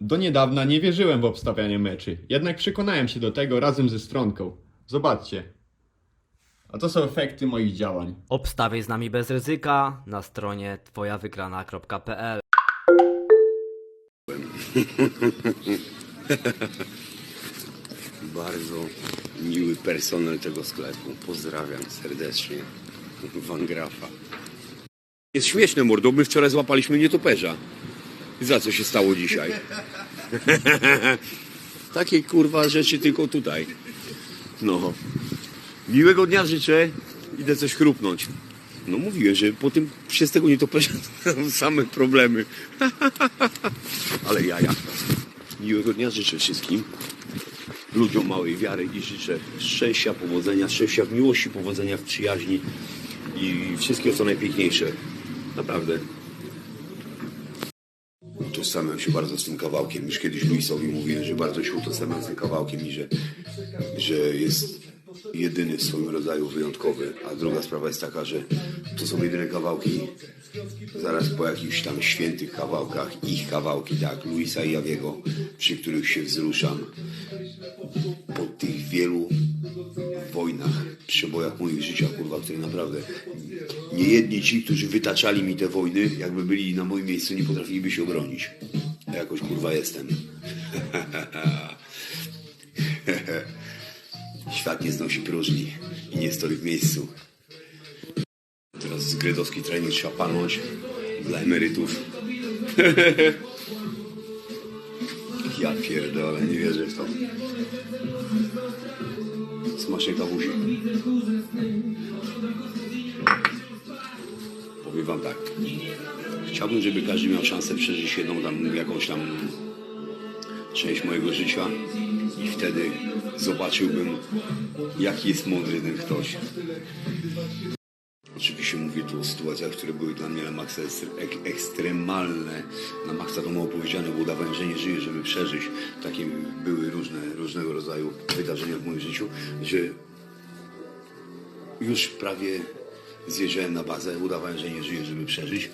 Do niedawna nie wierzyłem w obstawianie meczy, jednak przekonałem się do tego razem ze stronką. Zobaczcie. A to są efekty moich działań. Obstawiaj z nami bez ryzyka na stronie twojawygrana.pl Bardzo miły personel tego sklepu. Pozdrawiam serdecznie. Van Grafa. Jest śmieszne, mordo. My wczoraj złapaliśmy nietoperza. I za co się stało dzisiaj? Takie kurwa rzeczy tylko tutaj. No. Miłego dnia życzę. Idę coś chrupnąć. No mówiłem, że po tym się z tego nietoperza same problemy. Ale jaja. Miłego dnia życzę wszystkim ludziom małej wiary i życzę szczęścia, powodzenia, szczęścia w miłości, powodzenia w przyjaźni i wszystkiego co najpiękniejsze. Naprawdę. Utożsamiam się bardzo z tym kawałkiem. Już kiedyś Luisowi mówiłem, że bardzo się utożsamiam z tym kawałkiem i że, że jest jedyny w swoim rodzaju wyjątkowy. A druga sprawa jest taka, że to są jedyne kawałki zaraz po jakichś tam świętych kawałkach, ich kawałki, tak, Luisa i Jawiego, przy których się wzruszam po tych wielu wojnach, przebojach moich życia, kurwa, które naprawdę niejedni ci, którzy wytaczali mi te wojny, jakby byli na moim miejscu, nie potrafiliby się obronić. A jakoś kurwa jestem. Świat nie znosi próżni i nie stoi w miejscu. Teraz zgrydowski trening trzeba palnąć dla emerytów. Ja pierdolę, nie wierzę w to. Smacznej kawusi. Powiem wam tak. Chciałbym, żeby każdy miał szansę przeżyć jedną tam, jakąś tam część mojego życia i wtedy zobaczyłbym, jaki jest mądry ten ktoś. Tu o sytuacjach, które były dla mnie na maksa ek ekstremalne. Na maksa to mało powiedziane, bo udawałem, że nie żyję, żeby przeżyć. Takie były różne, różnego rodzaju wydarzenia w moim życiu, że już prawie zjeżdżałem na bazę, udawałem, że nie żyję, żeby przeżyć.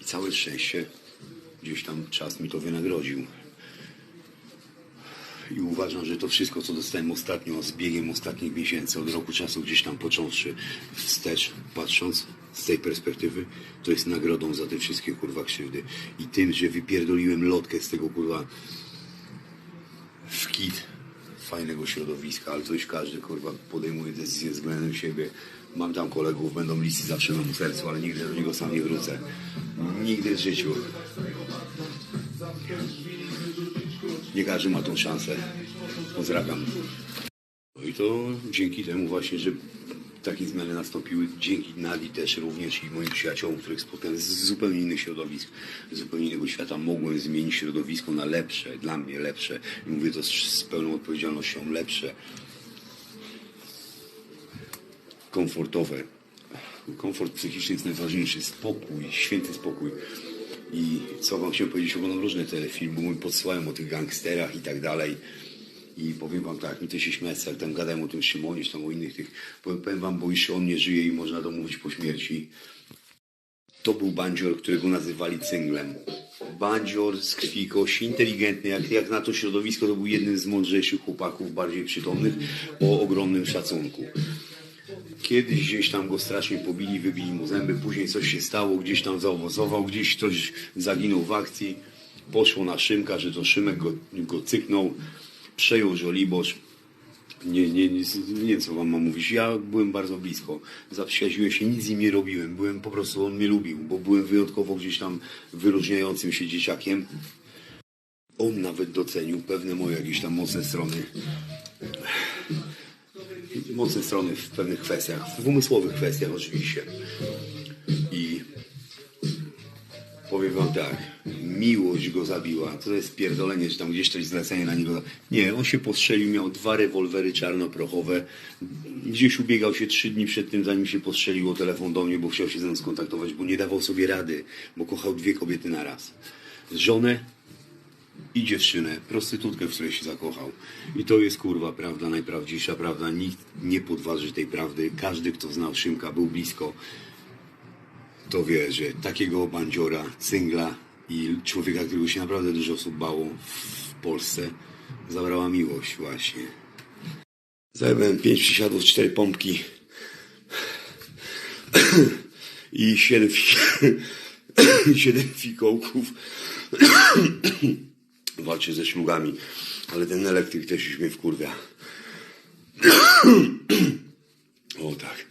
I całe szczęście gdzieś tam czas mi to wynagrodził. I uważam, że to wszystko, co dostałem ostatnio, z biegiem ostatnich miesięcy, od roku czasu, gdzieś tam począwszy wstecz, patrząc z tej perspektywy, to jest nagrodą za te wszystkie kurwa krzywdy. I tym, że wypierdoliłem lotkę z tego kurwa w kit fajnego środowiska, ale już każdy kurwa podejmuje decyzję względem siebie. Mam tam kolegów, będą listy zawsze na mu sercu, ale nigdy do niego sam nie wrócę. Nigdy w życiu. Nie każdy ma tą szansę. Pozdrawiam. No i to dzięki temu właśnie, że takie zmiany nastąpiły, dzięki Nadi też również i moim przyjaciołom, których spotkałem z zupełnie innych środowisk, z zupełnie innego świata, mogłem zmienić środowisko na lepsze, dla mnie lepsze. I mówię to z, z pełną odpowiedzialnością, lepsze. Komfortowe. Komfort psychiczny jest najważniejszy, spokój, święty spokój. I co wam chciałem powiedzieć, oglądam różne telefilmy, bo mi podsyłają o tych gangsterach i tak dalej. I powiem wam tak, mi to się śmieje, jak tam gadałem o tym Szymonie, tam o innych tych, powiem, wam, bo już on nie żyje i można to mówić po śmierci. To był bandzior, którego nazywali cynglem. Bandzior z krwi kości, inteligentny, jak, jak na to środowisko, to był jednym z mądrzejszych chłopaków, bardziej przytomnych, o ogromnym szacunku. Kiedyś gdzieś tam go strasznie pobili, wybili mu zęby, później coś się stało, gdzieś tam zaowocował, gdzieś ktoś zaginął w akcji. Poszło na Szymka, że to Szymek go, go cyknął, przejął Żoliborz. Nie, nie, nie, nie co wam mam mówić. Ja byłem bardzo blisko. Zaprzyjaźniłem się, nic z nim nie robiłem. Byłem po prostu, on mnie lubił, bo byłem wyjątkowo gdzieś tam wyróżniającym się dzieciakiem. On nawet docenił pewne moje jakieś tam mocne strony mocne strony w pewnych kwestiach, w umysłowych kwestiach oczywiście. I powiem wam tak, miłość go zabiła. To jest pierdolenie, że tam gdzieś coś zlecenie na niego. Nie, on się postrzelił, miał dwa rewolwery czarnoprochowe. Gdzieś ubiegał się trzy dni przed tym, zanim się postrzelił o telefon do mnie, bo chciał się ze mną skontaktować, bo nie dawał sobie rady, bo kochał dwie kobiety na raz. Żonę i dziewczynę, prostytutkę, w której się zakochał. I to jest kurwa prawda, najprawdziwsza prawda. Nikt nie podważy tej prawdy. Każdy, kto znał Szymka, był blisko, to wie, że takiego bandziora, cyngla i człowieka, którego się naprawdę dużo osób bało w Polsce, zabrała miłość właśnie. Zajebałem pięć przysiadów, cztery pompki i siedem, fi- siedem fikołków. Walczę ze ślugami, ale ten elektryk też już mnie wkurwia. O tak.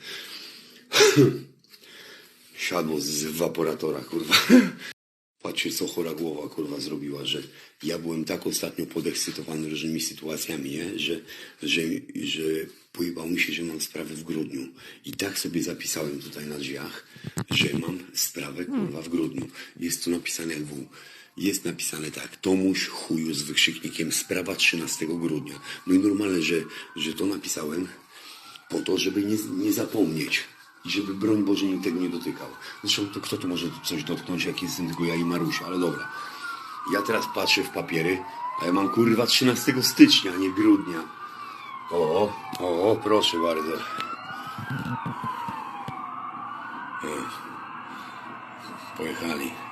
Siadło z ewaporatora, kurwa. Patrzcie, co chora głowa, kurwa, zrobiła, że ja byłem tak ostatnio podekscytowany różnymi sytuacjami, nie? Że, że, że pojebało mi się, że mam sprawę w grudniu. I tak sobie zapisałem tutaj na drzwiach, że mam sprawę, kurwa, w grudniu. Jest tu napisane w. Jest napisane tak, Tomuś chuju z wykrzyknikiem, sprawa 13 grudnia. No i normalne, że, że to napisałem, po to, żeby nie, nie zapomnieć i żeby broń Boże nikt tego nie dotykał. Zresztą to kto tu może coś dotknąć, jak jestem tylko ja i Marusia, ale dobra. Ja teraz patrzę w papiery, a ja mam kurwa 13 stycznia, a nie grudnia. O, o, proszę bardzo. Pojechali.